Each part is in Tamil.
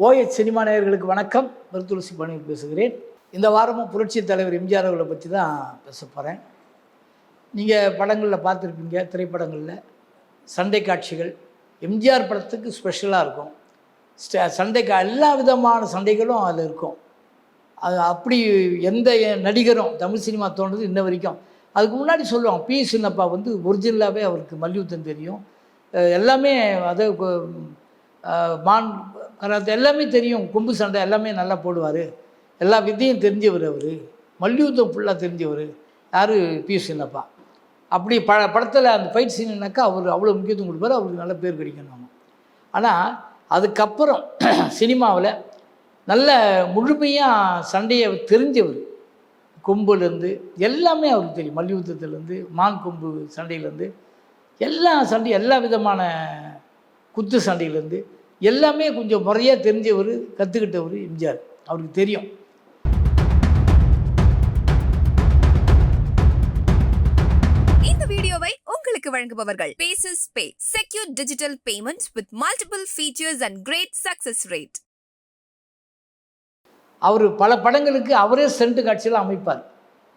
ஓஎச் சினிமா நேயர்களுக்கு வணக்கம். மருத்துவசி பணியில் பேசுகிறேன். இந்த வாரமும் புரட்சி தலைவர் எம்ஜிஆர் அவர்களை பற்றி தான் பேச போகிறேன் நீங்கள் படங்களில் பார்த்துருப்பீங்க திரைப்படங்களில். சண்டை காட்சிகள். எம்ஜிஆர் படத்துக்கு ஸ்பெஷலாக இருக்கும். ஸ்ட- சண்டை கா எல்லா விதமான சண்டைகளும் அதில் இருக்கும். அது அப்படி எந்த நடிகரும் தமிழ் சினிமா தோன்றது இன்ன வரைக்கும். அதுக்கு முன்னாடி சொல்லுவாங்க பி சின்னப்பா வந்து ஒரிஜினலாகவே அவருக்கு மல்யுத்தம் தெரியும். எல்லாமே அதை மான் கராத்தே எல்லாமே தெரியும். கொம்பு சண்டை எல்லாமே நல்லா போடுவார். எல்லா வித்தையும் தெரிஞ்சவர் அவர். மல்யுத்தம் ஃபுல்லாக தெரிஞ்சவர். யார்? பி. சின்னப்பா அப்படி ப படத்தில் அந்த ஃபைட் சீனுனாக்கா அவர் அவ்வளோ முக்கியத்துவம் கொடுப்பார் அவருக்கு நல்ல பேர் கிடைக்கணும் ஆனால் அதுக்கப்புறம் சினிமாவில் நல்ல முழுமையாக சண்டையை தெரிஞ்சவர். கொம்புலேருந்து எல்லாமே அவருக்கு தெரியும். மல்யுத்தத்துலேருந்து மான் கொம்பு சண்டையிலேருந்து எல்லா சண்டை எல்லா விதமான குத்து சண்டையிலேருந்து எல்லாமே கொஞ்சம் முறையாக தெரிஞ்சவர் கற்றுக்கிட்டவர் எம்ஜிஆர். அவருக்கு தெரியும். இந்த வீடியோவை உங்களுக்கு வழங்குபவர்கள் bases pay secure digital payments with multiple features and great success rate அவர் பல படங்களுக்கு அவரே ஸ்டண்ட் காட்சியெல்லாம் அமைப்பார்.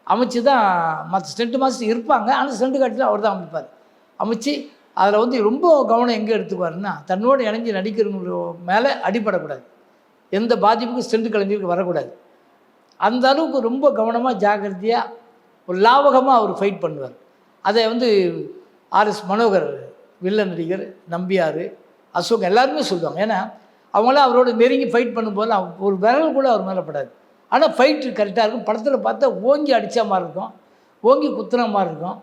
அமைச்சு தான் மற்ற ஸ்டண்ட் மாஸ்டர் இருப்பாங்க ஆனால் ஸ்டண்ட் காட்சியில் அவர் தான் அமைப்பார். அமைச்சு அதில் வந்து ரொம்ப கவனம் எங்கே எடுத்துக்குவாருன்னா தன்னோடு இணைஞ்சு நடிக்கிறவங்க மேலே அடிபடக்கூடாது. எந்த பாதிப்புக்கும் ஸ்டண்ட் கலைஞருக்கு வரக்கூடாது. அந்த அளவுக்கு ரொம்ப கவனமாக ஜாக்கிரதையாக ஒரு லாவகமாக அவர் ஃபைட் பண்ணுவார். அதை வந்து ஆர்எஸ் மனோகர் வில்ல நடிகர் நம்பியார் அசோக் எல்லாருமே சொல்லுவாங்க. ஏன்னா அவங்களாம் அவரோட நெருங்கி ஃபைட் பண்ணும்போது அவ- ஒரு விரல் கூட அவர் மேலே படாது. ஆனால் ஃபைட்டு கரெக்டாக இருக்கும். படத்தில் பார்த்தா ஓங்கி அடித்த மாதிரி இருக்கும். ஓங்கி குத்துன மாதிரி இருக்கும்.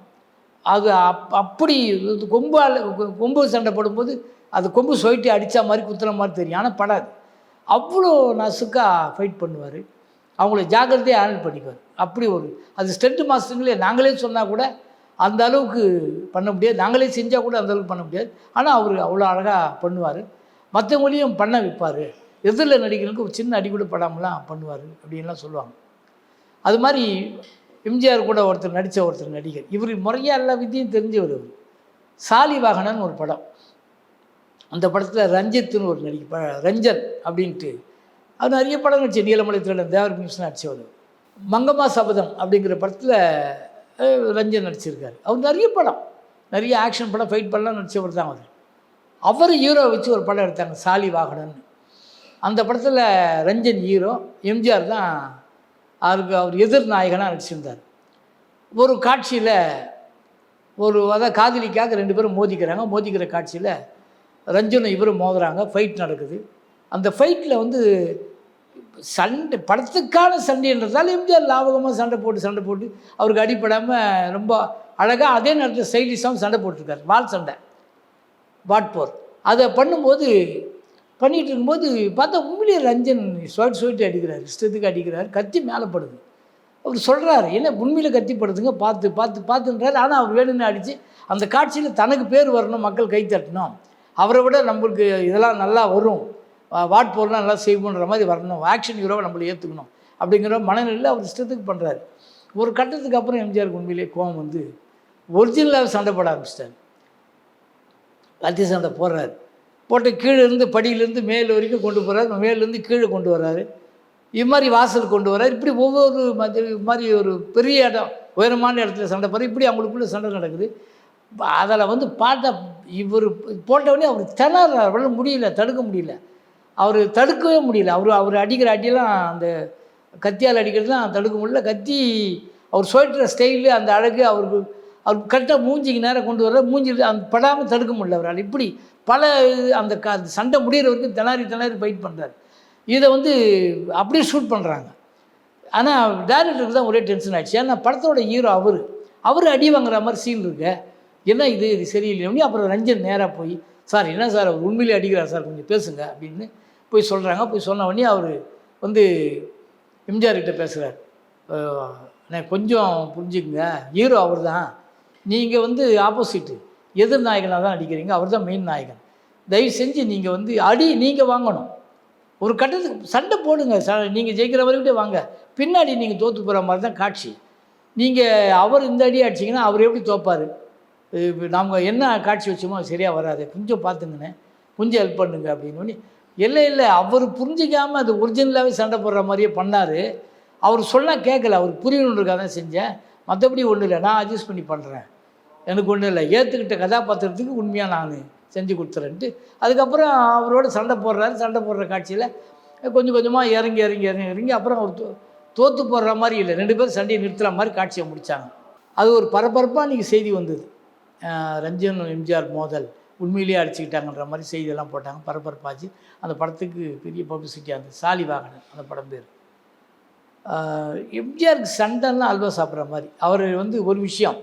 அது அப் அப்படி இது கொம்பால் கொம்பு சண்டை போடும்போது அது கொம்பு சொயிட்டி அடித்த மாதிரி குத்துற மாதிரி தெரியும். ஆனால் படாது. அவ்வளோ நசுக்காக ஃபைட் பண்ணுவார். அவங்கள ஜாக்கிரதையாக ஹேண்டில் பண்ணிக்குவார். அப்படி ஒரு அது ஸ்டெண்ட் மாஸ்டருங்களே நாங்களே சொன்னால் கூட அந்த அளவுக்கு பண்ண முடியாது. நாங்களே செஞ்சால் கூட அந்த அளவுக்கு பண்ண முடியாது. ஆனால் அவர் அவ்வளோ அழகாக பண்ணுவார். மற்றவங்களையும் பண்ண வைப்பார். எதிரில் நடிகர்களுக்கு ஒரு சின்ன அடி கூட படாமலாம் பண்ணுவார் அப்படின்லாம் சொல்லுவாங்க. அது மாதிரி எம்ஜிஆர் கூட ஒருத்தர் நடித்த ஒருத்தர் நடிகர். இவர் முறையாக எல்லா வித்தியும் தெரிஞ்சவர் இவர். சாலி வாகனன் ஒரு படம். அந்த படத்தில் ரஞ்சித்துன்னு ஒரு நடிகை ப- ரஞ்சன் அப்படின்ட்டு. அவர் நிறைய படம் நடிச்சு நீலமலை திருடன் தேவர் மியூஸ் நடித்தவர் மங்கம்மா சபதம் அப்படிங்கிற படத்தில் ரஞ்சன் நடிச்சிருக்காரு. அவர் நிறைய படம். நிறைய ஆக்ஷன் படம் ஃபைட் படம்லாம் நடித்தவர் தான் அவர். அவர் ஹீரோ வச்சு ஒரு படம் எடுத்தாங்க சாலி வாகனன் அந்த படத்தில் ரஞ்சன் ஹீரோ எம்ஜிஆர் தான் அவருக்கு அவர் எதிர் நாயகனாக நடிச்சிருந்தார். ஒரு காட்சியில் ஒரு அதான் காதலிக்காக ரெண்டு பேரும் மோதிக்கிறாங்க. மோதிக்கிற காட்சியில் ரஞ்சனும் இவரும் மோதுறாங்க. ஃபைட் நடக்குது. அந்த ஃபைட்டில் வந்து சண்டை படத்துக்கான சண்டைன்றதால எம்ஜிஆர் லாபகமாக சண்டை போட்டு சண்டை போட்டு அவருக்கு அடிப்படாமல் ரொம்ப அழகாக அதே நேரத்தில் ஸ்டைலிஷாகவும் சண்டை போட்டிருக்காரு. வால் சண்டை. வாட்போர். அதை பண்ணும்போது பண்ணிகிட்டு இருக்கும்போது பார்த்தா உண்மையிலேயே ரஞ்சன் சொயிட்டு சொயிட்டு அடிக்கிறார் இஷ்டத்துக்கு அடிக்கிறார் கத்தி மேலே படுது. அவர் சொல்கிறாரு என்ன உண்மையில் கத்தி படுதுங்க? பார்த்து பார்த்து பார்த்துன்றாரு. ஆனால் அவர் வேணும்னு அடித்து அந்த காட்சியில் தனக்கு பேர் வரணும் மக்கள் கை தட்டணும். அவரை விட நம்மளுக்கு இதெல்லாம் நல்லா வரும். வாட் போடலாம் நல்லா செய்வோன்ற மாதிரி வரணும். ஆக்ஷன் ஹீரோவை நம்மளை ஏற்றுக்கணும் அப்படிங்கிற மனநிலையில் அவர் இஷ்டத்துக்கு பண்ணுறாரு ஒரு கட்டத்துக்கு அப்புறம் எம்ஜிஆருக்கு உண்மையிலே கோவம் வந்து ஒரிஜினலாக சண்டை போட ஆரம்பிச்சிட்டாரு. கத்தி சண்டை போடுறாரு. போட்டு கீழே இருந்து படியிலேருந்து மேல் வரைக்கும் கொண்டு போகிறாரு மேலேருந்து கீழே கொண்டு வர்றாரு இது மாதிரி வாசல் கொண்டு வர்றாரு இப்படி ஒவ்வொரு மாதிரி மாதிரி ஒரு பெரிய இடம் உயரமான இடத்துல சண்டை போகிற இப்படி அவங்களுக்குள்ளே சண்டை நடக்குது. அதில் வந்து பார்த்தா இவர் போட்டவொடனே அவர் திணறார். அவரால் முடியல தடுக்க முடியல. அவர் தடுக்கவே முடியல. அவர் அவர் அடிக்கிற அடியெல்லாம் அந்த கத்தியால் அடிக்கிறதுலாம் தடுக்க முடியல. கத்தி அவர் சொல்கிற ஸ்டைலு அந்த அழகு அவருக்கு அவர் கரெக்டாக மூஞ்சிக்கு நேரம் கொண்டு வர மூஞ்சி அந்த படாமல் தடுக்க முடியல அவரால். இப்படி பல இது- அந்த க அந்த சண்டை முடிகிற வரைக்கும் திணறி திணறி ஃபைட் பண்ணுறாரு இதை வந்து அப்படியே ஷூட் பண்ணுறாங்க ஆனால் டேரக்டருக்கு தான் ஒரே டென்ஷன் ஆயிடுச்சு. ஏன்னா படத்தோட ஹீரோ அவர். அவர் அடி வாங்குற மாதிரி சீன் இருக்க. என்ன இது? இது சரியில்லைன்னு அப்புறம் ரஞ்சன் நேராக போய் சார் என்ன சார்? அவர் உண்மையிலே அடிக்கிறார் சார்? கொஞ்சம் பேசுங்க அப்படின்னு போய் சொல்கிறாங்க போய் சொன்ன உடனே அவர் வந்து எம்ஜிஆர்கிட்ட பேசுகிறார் நான் கொஞ்சம் புரிஞ்சுக்குங்க. ஹீரோ அவர் தான் நீங்கள் வந்து ஆப்போசிட்டு எதிர் நாயகனாக தான் அடிக்கிறீங்க அவர் தான் மெயின் நாயகன். தயவு செஞ்சு நீங்கள் வந்து அடி நீங்கள் வாங்கணும். ஒரு கட்டத்துக்கு சண்டை போடுங்க ச நீங்கள் ஜெயிக்கிற வரைக்கும் வாங்க. பின்னாடி நீங்கள் தோற்று போகிற மாதிரி தான் காட்சி. நீங்கள் அவர் இந்த அடி அடிச்சிங்கன்னா அவர் எப்படி தோப்பார்? நாம் என்ன காட்சி வச்சோமோ அது சரியாக வராது. கொஞ்சம் பார்த்துங்கண்ணே. கொஞ்சம் ஹெல்ப் பண்ணுங்க அப்படின்னு இல்லை இல்லை அவர் புரிஞ்சிக்காமல் அது ஒரிஜினலாகவே சண்டை போடுற மாதிரியே பண்ணார். அவர் சொன்னால் கேட்கல அவர் புரியணுன்றக்காக தான் செஞ்சேன். மற்றபடி ஒன்றும் இல்லை நான் அட்ஜஸ்ட் பண்ணி பண்ணுறேன் எனக்கு ஒன்றும் இல்லை. ஏற்றுக்கிட்ட கதாபாத்திரத்துக்கு உண்மையாக நான் செஞ்சு கொடுத்துறேன்ட்டு. அதுக்கப்புறம் அவரோட சண்டை போடுறாரு. சண்டை போடுற காட்சியில் கொஞ்சம் கொஞ்சமாக இறங்கி இறங்கி இறங்கி இறங்கி அப்புறம் அவர் தோ தோற்று போடுற மாதிரி இல்லை. ரெண்டு பேரும் சண்டையை நிறுத்துற மாதிரி காட்சியை முடித்தாங்க அது ஒரு பரபரப்பாக இன்றைக்கி செய்தி வந்தது. ரஞ்சன் எம்ஜிஆர் மோதல் உண்மையிலேயே அடிச்சுக்கிட்டாங்கன்ற மாதிரி செய்தியெல்லாம் போட்டாங்க. பரபரப்பாச்சு. அந்த படத்துக்கு பெரிய பப்ளிசிட்டியாக இருந்தது. சாலி வாகனன் அந்த படம் பேர். எம்ஜிஆருக்கு சண்டைன்னா அல்வா சாப்பிட்ற மாதிரி. அவர் வந்து ஒரு விஷயம்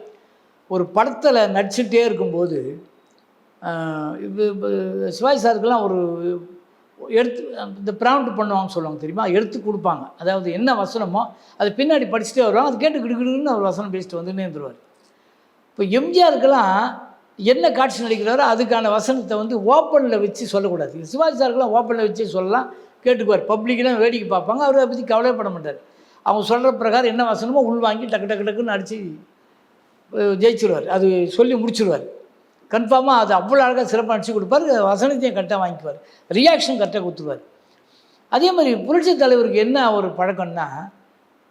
ஒரு படத்தில் நடிச்சுட்டே இருக்கும்போது ஆஹ் இது சிவாஜி சாருக்கெல்லாம் ஒரு எடுத்து இந்த ப்ராம்ப்ட் பண்ணுவாங்கன்னு சொல்லுவாங்க தெரியுமா? எடுத்து கொடுப்பாங்க. அதாவது என்ன வசனமோ அது பின்னாடி படிச்சுட்டே வருவாங்க. அது கேட்டு கிடுக்கிடுன்னு அவர் வசனம் பேசிட்டு வந்துன்னே இருந்துருவார் இப்போ எம்ஜிஆருக்கெல்லாம் என்ன காட்சி நடிக்கிறாரோ அதுக்கான வசனத்தை வந்து ஓப்பனில் வச்சு சொல்லக்கூடாது. சிவாஜி சாருக்கெல்லாம் ஓப்பனில் வச்சு சொல்லலாம். கேட்டுக்குவார். பப்ளிக்கெலாம் வேடிக்கை பார்ப்பாங்க. அவர் அதை பற்றி கவலைப்பட மாட்டார். அவங்க சொல்கிற பிரகாரம் என்ன வசனமோ உள்வாங்கி டக்கு டக்கு டக்குன்னு அடித்து ஜெயிச்சிருவார் அது சொல்லி முடிச்சிருவார் கன்ஃபார்மாக அது அவ்வளோ அழகாக சிறப்பாக நடிச்சு கொடுப்பார். வசனத்தையும் கரெக்டாக வாங்கிக்குவார். ரியாக்ஷன் கரெக்டாக கொடுத்துருவார். அதே மாதிரி புரட்சி தலைவருக்கு என்ன ஒரு பழக்கம்னா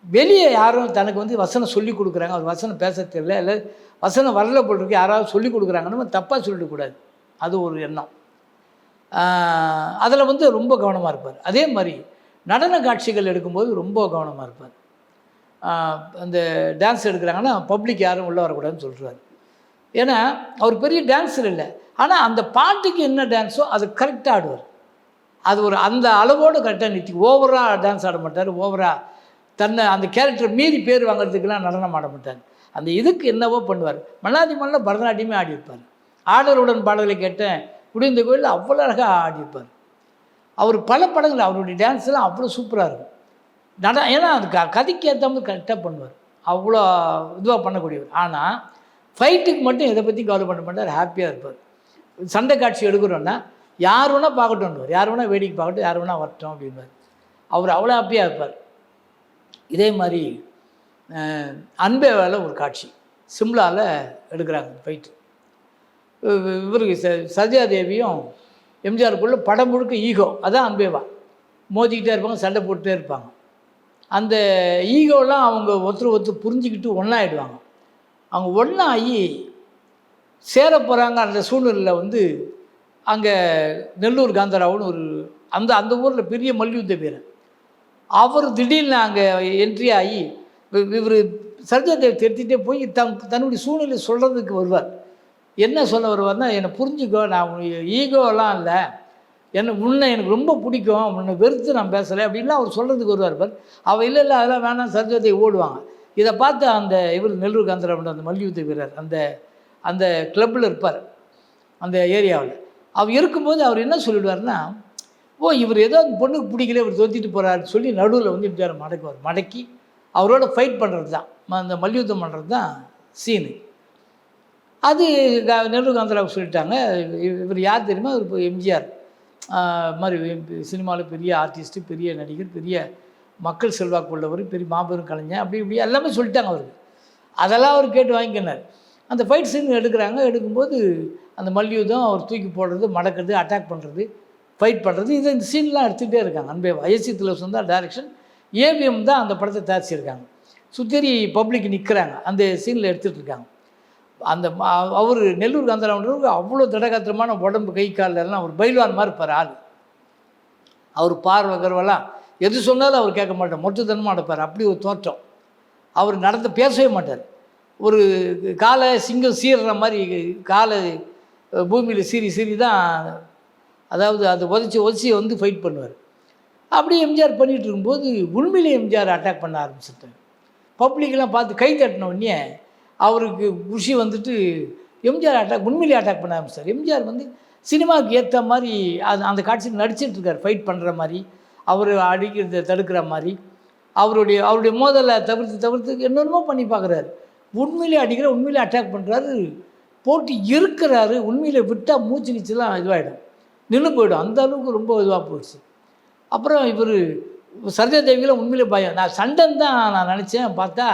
வெளியே யாரும் தனக்கு வந்து வசனம் சொல்லி கொடுக்குறாங்க. அவர் வசனம் பேச தெரியல. இல்லை வசனம் வரல போட்டிருக்கு யாராவது சொல்லி கொடுக்குறாங்கன்னு தப்பாக சொல்லிடக்கூடாது அது ஒரு எண்ணம். அதில் வந்து ரொம்ப கவனமாக இருப்பார். அதே மாதிரி நடன காட்சிகள் எடுக்கும்போது ரொம்ப கவனமாக இருப்பார். அந்த டான்ஸ் எடுக்கிறாங்கன்னா பப்ளிக் யாரும் உள்ளே வரக்கூடாதுன்னு சொல்கிறாரு ஏன்னா அவர் பெரிய டான்ஸர் இல்லை. ஆனால் அந்த பாட்டுக்கு என்ன டான்ஸோ அது கரெக்டாக ஆடுவார். அது ஒரு அந்த அளவோடு கரெக்டாக நிறுத்தி ஓவராக டான்ஸ் ஆட மாட்டார் ஓவராக தன்னை அந்த கேரக்டர் மீறி பேர் வாங்குறதுக்கெல்லாம் நடனம் ஆட மாட்டார். அந்த இதுக்கு என்னவோ பண்ணுவார். மல்லாதி மல்ல பரதநாட்டியமே ஆடியிருப்பார் ஆடலுடன் பாடல்களை கேட்டேன் குடிந்த கோயிலில் அவ்வளோ அழகாக ஆடியிருப்பார் அவர் பல படங்கள் அவருடைய டான்ஸ்லாம் அவ்வளோ சூப்பராக இருக்கும். நட ஏன்னா அது க கதைக்கு ஏற்ற மாதிரி கரெக்டாக பண்ணுவார். அவ்வளோ இதுவாக பண்ணக்கூடியவர். ஆனால் ஃபைட்டுக்கு மட்டும் இதை பற்றி கவலை பண்ண மாட்டார் ஹாப்பியாக இருப்பார். சண்டை காட்சி எடுக்கிறோன்னா யார் வேணால் பார்க்கட்டும்னுவார். யார் வேணால் வேடிக்கை பார்க்கட்டும் யார் வேணால் வரட்டும் அப்படின்வார் அவர் அவ்வளோ ஹாப்பியாக இருப்பார். இதே மாதிரி அன்பே வேலை ஒரு காட்சி. சிம்லாவில் எடுக்கிறாங்க ஃபைட்டு இவருக்கு ச சத்யா தேவியும் எம்ஜிஆருக்குள்ள படம் முழுக்க ஈகோ. அதான் அன்பேவா. மோதிக்கிட்டே இருப்பாங்க சண்டை போட்டுட்டே இருப்பாங்க. அந்த ஈகோலாம் அவங்க ஒருத்தர் ஒருத்தர் புரிஞ்சுக்கிட்டு ஒன்றாயிடுவாங்க அவங்க ஒன்றாகி சேர போகிறாங்க அந்த சூழ்நிலையில் வந்து அங்கே நெல்லூர் காந்தராவுன்னு ஒரு அந்த அந்த ஊரில் பெரிய மல்யுத்த வீரர். அவர் திடீர்னு அங்கே என்ட்ரி ஆகி இவர் சர்ஜாதேவ் திருத்திட்டே போய் தன் தன்னுடைய சூழ்நிலை சொல்கிறதுக்கு வருவார். என்ன சொல்ல வருவார்னா என்னை புரிஞ்சுக்கோ நான் ஈகோலாம் இல்லை. என்ன உன்னை எனக்கு ரொம்ப பிடிக்கும் உன்னை வெறுத்து நான் பேசலை அப்படின்லாம் அவர் சொல்கிறதுக்கு வருவார். பார் அவள் இல்லை இல்லை அதெல்லாம் வேணாம் சர்ஜாதேவ் ஓடுவாங்க. இதை பார்த்து அந்த இவர் நெல்லூர் காந்தராமன் அந்த மல்யுத்த வீரர் அந்த அந்த கிளப்பில் இருப்பார் அந்த ஏரியாவில். அவர் இருக்கும்போது அவர் என்ன சொல்லிடுவார்னா ஓ இவர் ஏதோ அந்த பொண்ணுக்கு பிடிக்கல இவர் தோத்திட்டு போகிறாருன்னு சொல்லி நடுவில் வந்து இப்படி மடக்குவார். மடக்கி அவரோட ஃபைட் பண்ணுறது தான். ம- அந்த மல்யுத்தம் பண்ணுறது தான் சீனு அது நெல்லூர் காந்தராவுக்கு சொல்லிட்டாங்க. இவர் யார் தெரியுமா? இவர் எம்ஜிஆர். மாதிரி சினிமாவில் பெரிய ஆர்டிஸ்ட்டு பெரிய நடிகர் பெரிய மக்கள் செல்வாக்கு உள்ளவர் பெரிய மாபெரும் கலைஞர் அப்படி இப்படி எல்லாமே சொல்லிட்டாங்க அவருக்கு அதெல்லாம் அவர் கேட்டு வாங்கிக்கினார். அந்த ஃபைட் சீன் எடுக்கிறாங்க. எடுக்கும்போது அந்த மல்யுத்தம் அவர் தூக்கி போடுறது மடக்கிறது அட்டாக் பண்ணுறது ஃபைட் பண்ணுறது இதை இந்த சீன்லாம் எடுத்துகிட்டே இருக்காங்க. அன்பே ஐஎஸ்சி திலோசன் தான் டைரக்ஷன் ஏவிஎம் தான் அந்த படத்தை தயாரிச்சிருக்காங்க. சுத்தரி பப்ளிக் நிற்கிறாங்க அந்த சீனில் எடுத்துகிட்டு இருக்காங்க. அந்த அவர் நெல்லூர் காந்தராமன்றவருக்கு அவ்வளோ திடகாத்திரமான உடம்பு கை காலெல்லாம் எல்லாம் அவர் பைல்வான் மாதிரி இருப்பார் ஆள். அவர் பார்வை கர்வெல்லாம் எது சொன்னாலும் அவர் கேட்க மாட்டார். மொத்தத்தனமாக நடப்பார். அப்படி ஒரு தோற்றம். அவர் நடந்து பேசவே மாட்டார். ஒரு காலை சிங்கம் சீர்ற மாதிரி காலை பூமியில் சீறி சீறி தான் அதாவது அதை உதச்சி உதச்சி வந்து ஃபைட் பண்ணுவார். அப்படியே எம்ஜிஆர் பண்ணிகிட்டு இருக்கும்போது உண்மையிலே எம்ஜிஆர் அட்டாக் பண்ண ஆரம்பிச்சிட்டார். பப்ளிக்கெலாம் பார்த்து கை தட்டின உடனே அவருக்கு குஷி வந்துட்டு எம்ஜிஆர் அட்டாக் உண்மையிலே அட்டாக் பண்ண ஆரம்பிச்சார். எம்ஜிஆர் வந்து சினிமாவுக்கு ஏற்ற மாதிரி அது அந்த காட்சியில் நடிச்சிட்டு இருக்கார் ஃபைட் பண்ணுற மாதிரி. அவர் அடிக்கிறத தடுக்கிற மாதிரி. அவருடைய அவருடைய மோதலை தவிர்த்து தவிர்த்து என்னென்னமோ பண்ணி பார்க்குறாரு உண்மையிலே அடிக்கிற உண்மையிலே அட்டாக் பண்ணுறாரு போட்டு இருக்கிறாரு. உண்மையில் விட்டால் மூச்சு நீச்சலாம் இதுவாகிடும் நின்று போயிடும். அந்த அளவுக்கு ரொம்ப இதுவாக போயிடுச்சு. அப்புறம் இவர் சரோஜா தேவியில் உண்மையிலே பயம். நான் சண்டைன்னு தான் நான் நினச்சேன். பார்த்தா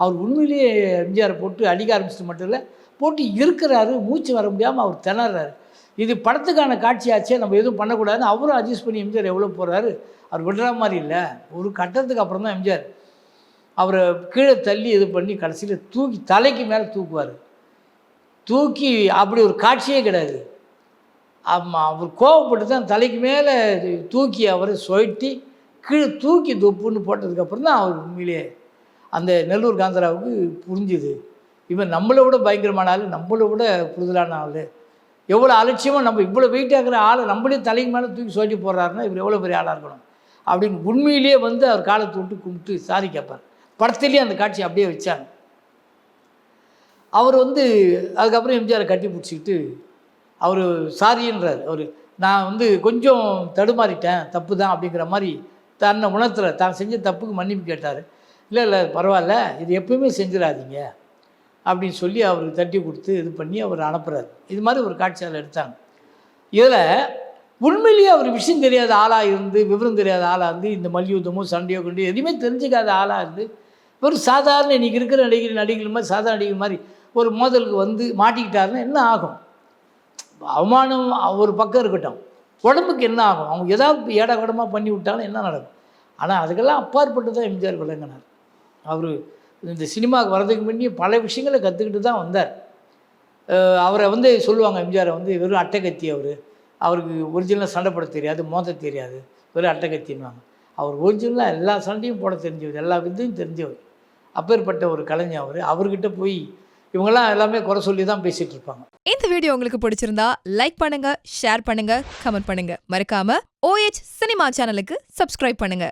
அவர் உண்மையிலேயே எம்ஜிஆரை போட்டு அடிக்க ஆரம்பிச்சிட்டு மட்டும் இல்லை போட்டு இருக்கிறாரு மூச்சு வர முடியாமல் அவர் திணறாரு. இது படத்துக்கான காட்சியாச்சே நம்ம எதுவும் பண்ணக்கூடாதுன்னு அவரும் அட்ஜஸ்ட் பண்ணி எம்ஜிஆர் எவ்வளோ போகிறாரு அவர் விடுற மாதிரி இல்லை. ஒரு கட்டத்துக்கு அப்புறம் தான் எம்ஜிஆர் அவரை கீழே தள்ளி இது பண்ணி கடைசியில் தூக்கி தலைக்கு மேலே தூக்குவார். தூக்கி அப்படி ஒரு காட்சியே கிடையாது. ஆமாம் அவர் கோவப்பட்டு தான் தலைக்கு மேலே தூக்கி அவரை சொட்டி கீழே தூக்கி தொப்புன்னு போட்டதுக்கப்புறம் தான் அவர் உண்மையிலே அந்த நெல்லூர் காந்தராவுக்கு புரிஞ்சுது. இவன் நம்மளை விட பயங்கரமான ஆள் நம்மளை விட புரிதலான ஆள். எவ்வளோ அலட்சியமாக நம்ம இவ்வளோ வெயிட்டாக இருக்கிற ஆளை நம்மளே தலைக்கு மேலே தூக்கி சோட்டி போடுறாருன்னா இவர் எவ்வளோ பெரிய ஆளாக இருக்கணும்? அப்படின்னு உண்மையிலேயே வந்து அவர் காலத்தை விட்டு கும்பிட்டு சாரி கேட்பார். படத்துலேயே அந்த காட்சி அப்படியே வச்சாங்க. அவர் வந்து அதுக்கப்புறம் எம்ஜிஆரை கட்டி பிடிச்சிக்கிட்டு அவர் சாரின்றார். அவர் நான் வந்து கொஞ்சம் தடுமாறிட்டேன் தப்பு தான் அப்படிங்கிற மாதிரி தன்னை உணர்த்துற தான் செஞ்ச தப்புக்கு மன்னிப்பு கேட்டார். இல்லை இல்லை பரவாயில்ல இது எப்பவுமே செஞ்சிடாதீங்க. அப்படின்னு சொல்லி அவருக்கு தட்டி கொடுத்து இது பண்ணி அவர் அனுப்புகிறார் இது மாதிரி ஒரு காட்சியால் எடுத்தாங்க. இதில் உண்மையிலேயே அவர் விஷயம் தெரியாத ஆளாக இருந்து விவரம் தெரியாத ஆளாக இருந்து இந்த மல்யுத்தமோ சண்டையோ கொண்டு எதுவுமே தெரிஞ்சுக்காத ஆளாக இருந்து ஒரு சாதாரண இன்றைக்கி இருக்கிற நடிகர் நடிகர் மாதிரி சாதாரண நடிகர் மாதிரி ஒரு மோதலுக்கு வந்து மாட்டிக்கிட்டாருன்னா என்ன ஆகும்? அவமானம் ஒரு பக்கம் இருக்கட்டும். உடம்புக்கு என்ன ஆகும்? அவங்க ஏதாவது ஏடகடமாக பண்ணி விட்டாலும் என்ன நடக்கும்? ஆனால் அதுக்கெல்லாம் அப்பாற்பட்டு தான் எம்ஜிஆர் விளங்கினார். அவர் இந்த சினிமாவுக்கு வர்றதுக்கு முன்னே பல விஷயங்களை கற்றுக்கிட்டு தான் வந்தார். அவரை வந்து சொல்லுவாங்க எம்ஜிஆரை வந்து வெறும் அட்டைக்கத்தி அவர். அவருக்கு ஒரிஜினலாக சண்டை போட தெரியாது மோத தெரியாது. வெறும் அட்டைக்கத்தின்வாங்க அவர் ஒரிஜினலாக எல்லா சண்டையும் போட தெரிஞ்சவர் எல்லா வித்தையும் தெரிஞ்சவர். அப்பேற்பட்ட ஒரு கலைஞர் அவர். அவர்கிட்ட போய் இவங்கெல்லாம் எல்லாமே குறை சொல்லி தான் பேசிகிட்டு இருப்பாங்க. இந்த வீடியோ உங்களுக்கு பிடிச்சிருந்தா லைக் பண்ணுங்க ஷேர் பண்ணுங்க கமெண்ட் பண்ணுங்க. மறக்காம ஓஎச் சினிமா சேனலுக்கு சப்ஸ்கிரைப் பண்ணுங்க.